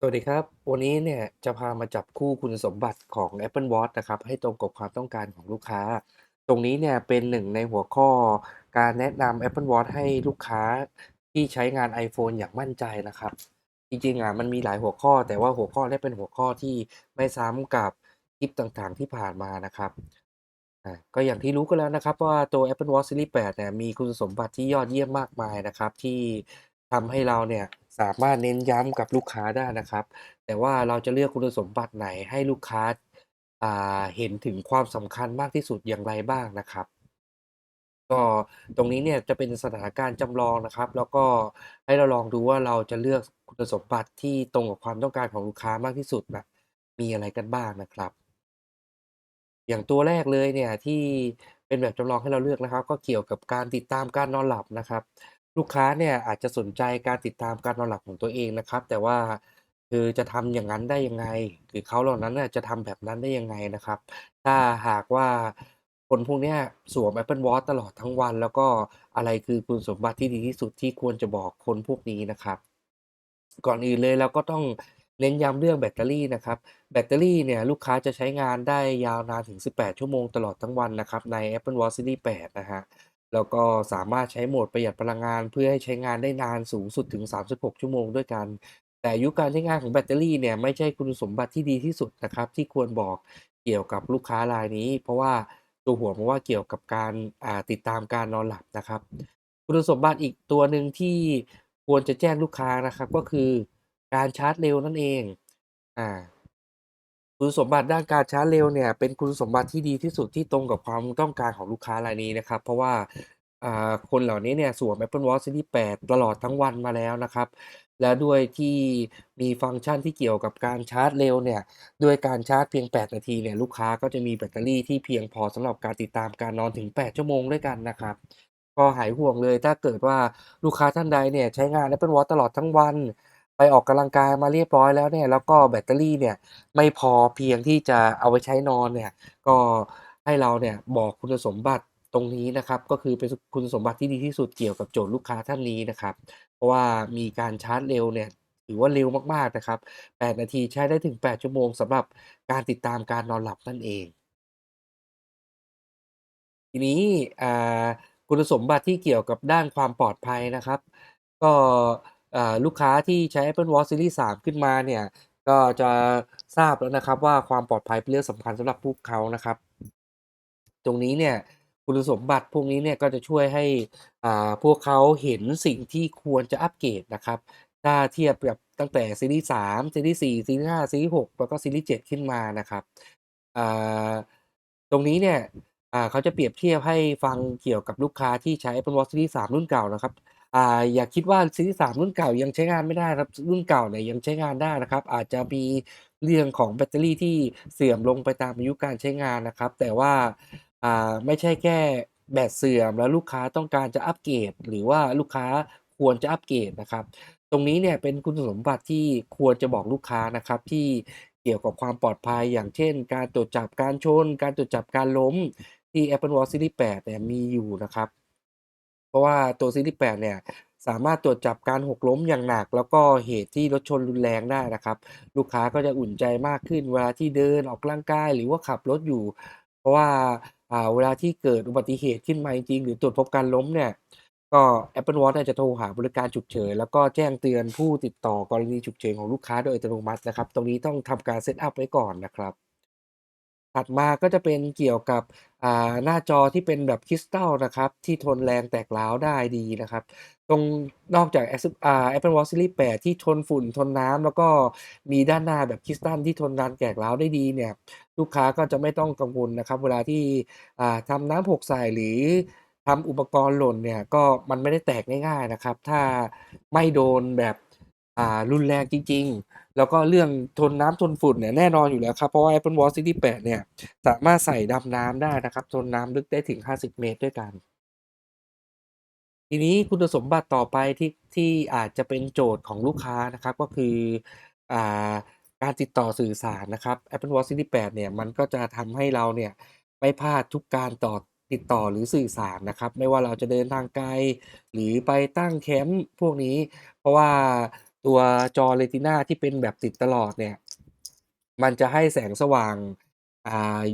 สวัสดีครับ วันนี้เนี่ยจะพามาจับคู่คุณสมบัติของ Apple Watch นะครับ ให้ตรงกับความต้องการของลูกค้า ตรงนี้เนี่ยเป็นหนึ่งในหัวข้อการแนะนำ Apple Watch ให้ลูกค้าที่ใช้งาน iPhone อย่างมั่นใจนะครับ จริงๆอะมันมีหลายหัวข้อ แต่ว่าหัวข้อนี้เป็นหัวข้อที่ไม่ซ้ำกับคลิปต่างๆที่ผ่านมานะครับอ่าก็อย่างที่รู้กันแล้วนะครับว่าตัว Apple Watch Series 8เนี่ยมีคุณสมบัติที่ยอดเยี่ยมมากมายนะครับ ที่ทำให้เราเนี่ย สามารถเน้นย้ำกับลูกค้าได้นะครับ แต่ว่าเราจะเลือกคุณสมบัติไหนให้ลูกค้าอ่าเห็นถึงความสำคัญมากที่สุดอย่างไรบ้างนะครับ ก็ตรงนี้เนี่ยจะเป็นสถานการณ์จำลองนะครับ แล้วก็ให้เราลองดูว่าเราจะเลือกคุณสมบัติที่ตรงกับความต้องการของลูกค้ามากที่สุดนะมีอะไรกันบ้างนะครับ อย่างตัวแรกเลยเนี่ยที่เป็นแบบจำลองให้เราเลือกนะครับ ก็เกี่ยวกับการติดตามการนอนหลับนะครับ ลูกค้าเนี่ยอาจจะสนใจการติดตามการนอนหลับของตัวเองนะครับ แต่ว่าคือจะทำอย่างนั้นได้ยังไง หรือเขาเหล่านั้นน่ะจะทำแบบนั้นได้ยังไงนะครับ ถ้าหากว่าคนพวกเนี้ยสวม Apple Watch ตลอดทั้งวัน แล้วก็อะไรคือคุณสมบัติที่ดีที่สุดที่ควรจะบอกคนพวกนี้นะครับ ก่อนอื่นเลยเราก็ต้องเน้นย้ำเรื่องแบตเตอรี่นะครับ แบตเตอรี่เนี่ยลูกค้าจะใช้งานได้ยาวนานถึง 18 ชั่วโมงตลอดทั้งวันนะครับใน Apple Watch Series 8 นะฮะ แล้วก็สามารถใช้โหมดประหยัดพลังงานเพื่อให้ใช้งานได้นานสูงสุดถึง 36 ชั่วโมงด้วยกัน แต่อายุการใช้งานของแบตเตอรี่เนี่ยไม่ใช่คุณสมบัติที่ดีที่สุดนะครับที่ควรบอกเกี่ยวกับลูกค้ารายนี้ เพราะว่าตัวหัวมาว่าเกี่ยวกับการติดตามการนอนหลับนะครับ คุณสมบัติอีกตัวหนึ่งที่ควรจะแจ้งลูกค้านะครับก็คือการชาร์จเร็วนั่นเองอ่า คุณสมบัติด้านการชาร์จเร็วเนี่ย เป็นคุณสมบัติที่ดีที่สุดที่ตรงกับความต้องการของลูกค้ารายนี้นะครับ เพราะว่า อ่า คนเหล่านี้เนี่ยสวม Apple Watch Series 8 ตลอดทั้งวันมาแล้วนะครับ แล้วด้วยที่มีฟังก์ชันที่เกี่ยวกับการชาร์จเร็วเนี่ย ด้วยการชาร์จเพียง 8 นาทีเนี่ย ลูกค้าก็จะมีแบตเตอรี่ที่เพียงพอสำหรับการติดตามการนอนถึง 8 ชั่วโมงด้วยกันนะครับ ก็หายห่วงเลยถ้าเกิดว่าลูกค้าท่านใดเนี่ยใช้งาน Apple Watch ตลอดทั้งวัน ไปออกกำลังกายมาเรียบร้อยแล้วเนี่ย แล้วก็แบตเตอรี่เนี่ยไม่พอเพียงที่จะเอาไว้ใช้นอนเนี่ย ก็ให้เราเนี่ยบอกคุณสมบัติตรงนี้นะครับ ก็คือเป็นคุณสมบัติที่ดีที่สุดเกี่ยวกับโจทย์ลูกค้าท่านนี้นะครับ เพราะว่ามีการชาร์จเร็วเนี่ยถือว่าเร็วมากๆนะครับ 8 นาทีใช้ได้ถึง 8 ชั่วโมงสำหรับการติดตามการนอนหลับนั่นเอง ทีนี้อ่าคุณสมบัติที่เกี่ยวกับด้านความปลอดภัยนะครับ ก็ อ่าลูกค้าที่ใช้ Apple Watch Series 3 ขึ้นมาเนี่ย ก็จะทราบแล้วนะครับว่าความปลอดภัยเป็นเรื่องสำคัญสำหรับพวกเขานะครับ ตรงนี้เนี่ยคุณสมบัติพวกนี้เนี่ยก็จะช่วยให้อ่าพวกเขาเห็นสิ่งที่ควรจะอัปเกรดนะครับ ถ้าเทียบกับตั้งแต่ซีรีส์3ซีรีส์4ซีรีส์5ซีรีส์6แล้วก็ซีรีส์7ขึ้นมานะครับอ่าตรงนี้เนี่ยอ่าเขาจะเปรียบเทียบให้ฟังเกี่ยวกับลูกค้าที่ใช้ Apple Watch Series 3รุ่นเก่านะครับ อ่าอย่าคิดว่า Series 3รุ่นเก่ายังใช้งานไม่ได้ครับรุ่นเก่าเนี่ยยังใช้งานได้นะครับ อาจจะมีเรื่องของแบตเตอรี่ที่เสื่อมลงไปตามอายุการใช้งานนะครับ แต่ว่าอ่าไม่ใช่แค่แบตเสื่อมแล้วลูกค้าต้องการจะอัปเกรดหรือว่าลูกค้าควรจะอัปเกรดนะครับ ตรงนี้เนี่ยเป็นคุณสมบัติที่ควรจะบอกลูกค้านะครับที่เกี่ยวกับความปลอดภัย อย่างเช่น การตรวจจับการชน การตรวจจับการล้มที่ Apple Watch Series 8เนี่ยมีอยู่นะครับ เพราะว่าตัว Series 8เนี่ยสามารถตรวจจับการหกล้มอย่างหนัก แล้วก็เหตุที่รถชนรุนแรงได้นะครับ ลูกค้าก็จะอุ่นใจมากขึ้น เวลาที่เดินออกกำลังกายหรือว่าขับรถอยู่ เพราะว่าอ่าเวลาที่เกิดอุบัติเหตุขึ้นมาจริงๆหรือตรวจพบการล้มเนี่ยก็ Apple Watch เนี่ยจะโทรหาบริการฉุกเฉินแล้วก็แจ้งเตือนผู้ติดต่อกรณีฉุกเฉินของลูกค้าโดยอัตโนมัตินะครับ ตรงนี้ต้องทำการเซตอัปไว้ก่อนนะครับ ถัดมาก็จะเป็นเกี่ยวกับ อ่า หน้าจอที่เป็นแบบคริสตัลนะครับ ที่ทนแรงแตกร้าวได้ดีนะครับ ตรง นอกจาก Acce อ่า Apple Watch Series 8 ที่ทนฝุ่น ทนน้ำ แล้วก็มีด้านหน้าแบบคริสตัลที่ทนการแตกร้าวได้ดีเนี่ย ลูกค้าก็จะไม่ต้องกังวลนะครับ เวลาที่ อ่า ทำน้ำหกใส่ หรือทำอุปกรณ์หล่นเนี่ย ก็มันไม่ได้แตกง่าย ๆ นะครับ ถ้าไม่โดนแบบ อ่า รุนแรงจริง ๆ แล้วก็เรื่องทนน้ำทนฝุ่นเนี่ยแน่นอนอยู่แล้วครับ เพราะว่า Apple Watch Series 8เนี่ยสามารถใส่ดำน้ำได้นะครับ ทนน้ำลึกได้ถึง 50 เมตรด้วยกัน ทีนี้คุณสมบัติต่อไปที่ที่อาจจะเป็นโจทย์ของลูกค้านะครับ ก็คืออ่าการติดต่อสื่อสารนะครับ Apple Watch Series 8เนี่ยมันก็จะทำให้เราเนี่ยไม่พลาดทุกการต่อติดต่อหรือสื่อสารนะครับ ไม่ว่าเราจะเดินทางไกล หรือไปตั้งแคมป์พวกนี้ เพราะว่า ตัวจอ Retina ที่เป็นแบบติดตลอดเนี่ย มันจะให้แสงสว่างอ่า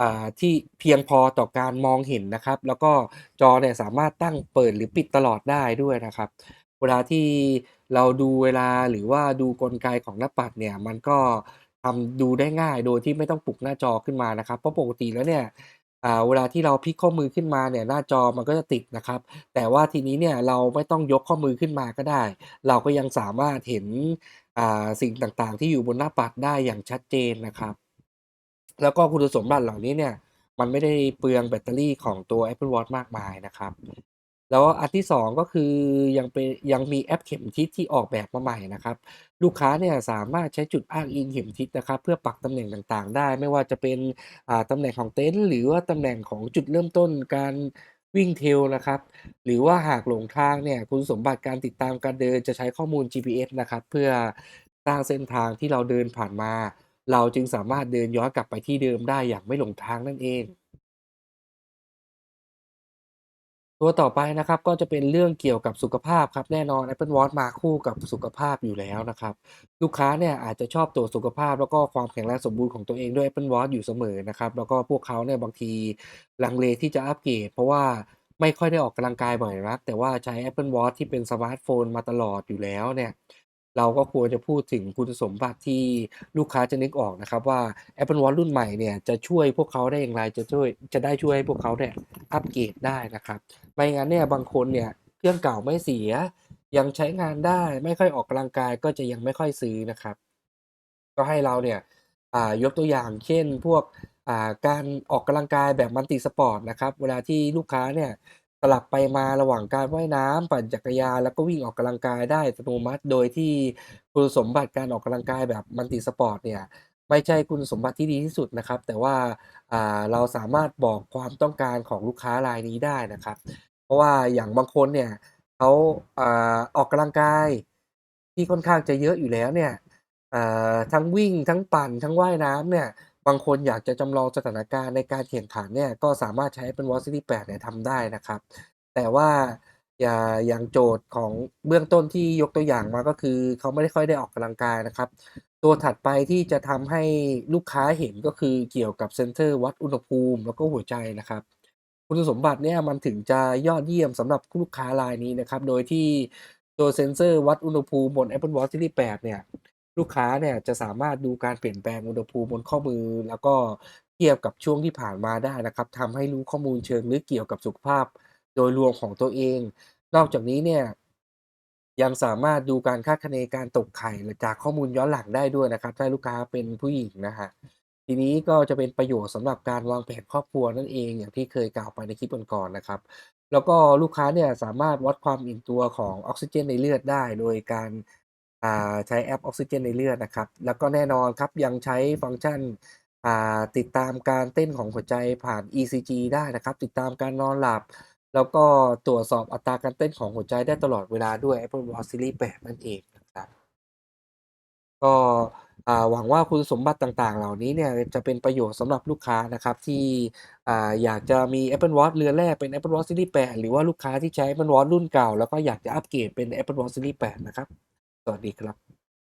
อ่าที่เพียงพอต่อการมองเห็นนะครับ แล้วก็จอเนี่ยสามารถตั้งเปิดหรือปิดตลอดได้ด้วยนะครับ เวลาที่เราดูเวลาหรือว่าดูกลไกของหน้าปัดเนี่ย มันก็ทำดูได้ง่ายโดยที่ไม่ต้องปลุกหน้าจอขึ้นมานะครับ เพราะปกติแล้วเนี่ย อ่า เวลาที่เราพลิกข้อมือขึ้นมาเนี่ย หน้าจอมันก็จะติดนะครับ แต่ว่าทีนี้เนี่ยเราไม่ต้องยกข้อมือขึ้นมาก็ได้ เราก็ยังสามารถเห็น อ่า สิ่งต่าง ๆ ที่อยู่บนหน้าปัดได้อย่างชัดเจนนะครับ แล้วก็คุณสมบัติเหล่านี้เนี่ย มันไม่ได้เปลืองแบตเตอรี่ของตัว Apple Watch มากมายนะครับ แล้วอันที่ 2 ก็คือยังเป็นยังมีแอปเข็มทิศที่ออกแบบมาใหม่นะครับ ลูกค้าเนี่ยสามารถใช้จุดอ้างอิงเข็มทิศนะครับ เพื่อปักตำแหน่งต่างๆ ได้ ไม่ว่าจะเป็นอ่าตำแหน่งของเต็นท์หรือว่าตำแหน่งของจุดเริ่มต้นการวิ่ง Trail นะครับ หรือว่าหากหลงทางเนี่ยคุณสมบัติการติดตามการเดินจะใช้ข้อมูล GPS นะครับ เพื่อสร้างเส้นทางที่เราเดินผ่านมา เราจึงสามารถเดินย้อนกลับไปที่เดิมได้อย่างไม่หลงทางนั่นเอง ตัวต่อไปนะครับก็จะเป็นเรื่องเกี่ยวกับสุขภาพครับแน่นอน Apple Watch มาคู่กับสุขภาพอยู่แล้วนะครับ ลูกค้าเนี่ยอาจจะชอบตัวสุขภาพ แล้วก็ความแข็งแรงสมบูรณ์ของตัวเองด้วย Apple Watch อยู่เสมอนะครับแล้วก็พวกเขาเนี่ยบางทีลังเลที่จะอัปเกรดเพราะว่าไม่ค่อยได้ออกกำลังกายบ่อยนักแต่ว่าใช้ Apple Watch ที่เป็นสมาร์ทโฟนมาตลอดอยู่แล้วเนี่ย เราก็ควรจะพูดถึงคุณสมบัติที่ลูกค้าจะนึกออกนะครับ ว่า Apple Watch รุ่นใหม่เนี่ยจะช่วยพวกเขาได้อย่างไรจะช่วยจะได้ช่วยให้พวกเขาเนี่ยอัปเกรดได้นะครับไม่งั้นเนี่ยบางคนเนี่ยเครื่องเก่าไม่เสีย ยังใช้งานได้ไม่ค่อยออกกำลังกายก็จะยังไม่ค่อยซื้อนะครับ ก็ให้เราเนี่ยยกตัวอย่างเช่นพวกการออกกำลังกายแบบ Multi Sport นะครับ เวลาที่ลูกค้าเนี่ย ลับไปมาระหว่างการว่ายน้ำปั่นจักรยานแล้วก็วิ่งออกกำลังกายได้อัตโนมัติ โดยที่คุณสมบัติการออกกำลังกายแบบ Multi Sport เนี่ยไม่ใช่คุณสมบัติที่ดีที่สุดนะครับ แต่ว่าเราสามารถบอกความต้องการของลูกค้ารายนี้ได้นะครับ เพราะว่าอย่างบางคนเนี่ยเขาอออกกำลังกายที่ค่อนข้างจะเยอะอยู่แล้วเนี่ยทั้งวิ่งทั้งปั่นทั้งว่ายน้ำเนี่ย บางคนอยากจะจำลองสถานการณ์ในการแข่งขันเนี่ยก็สามารถใช้ Apple Watch Series 8เนี่ยทำได้นะครับ แต่ว่าอย่าอย่างโจทย์ของเบื้องต้นที่ยกตัวอย่างมาก็คือเขาไม่ได้ค่อยได้ออกกำลังกายนะครับ ตัวถัดไปที่จะทำให้ลูกค้าเห็นก็คือเกี่ยวกับเซนเซอร์วัดอุณหภูมิแล้วก็หัวใจนะครับ คุณสมบัติเนี่ยมันถึงจะยอดเยี่ยมสำหรับลูกค้ารายนี้นะครับ โดยที่ตัวเซนเซอร์วัดอุณหภูมิบน Apple Watch Series 8เนี่ย ลูกค้าเนี่ยจะสามารถดูการเปลี่ยนแปลงอุณหภูมิบนข้อมือ แล้วก็เทียบกับช่วงที่ผ่านมาได้นะครับทำให้รู้ข้อมูลเชิงลึกเกี่ยวกับสุขภาพ โดยรวมของตัวเอง นอกจากนี้เนี่ยยังสามารถดูการคาดคะเนการตกไข่จากข้อมูลย้อนหลังได้ด้วยนะครับ ถ้าลูกค้าเป็นผู้หญิงนะครับทีนี้ก็จะเป็นประโยชน์สำหรับการวางแผนครอบครัวนั่นเองอย่างที่เคยกล่าวไปในคลิปก่อนๆนะครับ แล้วก็ลูกค้าเนี่ยสามารถวัดความอิ่มตัวของออกซิเจนในเลือดได้ โดยการ ใช้แอปออกซิเจนในเลือดนะครับ แล้วก็แน่นอนครับยังใช้ฟังก์ชันติดตามการเต้นของหัวใจผ่าน ECG ได้นะครับ ติดตามการนอนหลับ แล้วก็ตรวจสอบอัตราการเต้นของหัวใจได้ตลอดเวลาด้วย Apple Watch Series 8 นั่นเองนะครับ ก็หวังว่าคุณสมบัติต่างๆ เหล่านี้เนี่ยจะเป็นประโยชน์สำหรับลูกค้านะครับที่ออยากจะมี Apple Watch เรือแรกเป็น Apple Watch Series 8 หรือว่าลูกค้าที่ใช้ Apple Watch รุ่นเก่า แล้วก็อยากจะอัปเกรดเป็น Apple Watch Series 8 นะครับ วัสดีครับ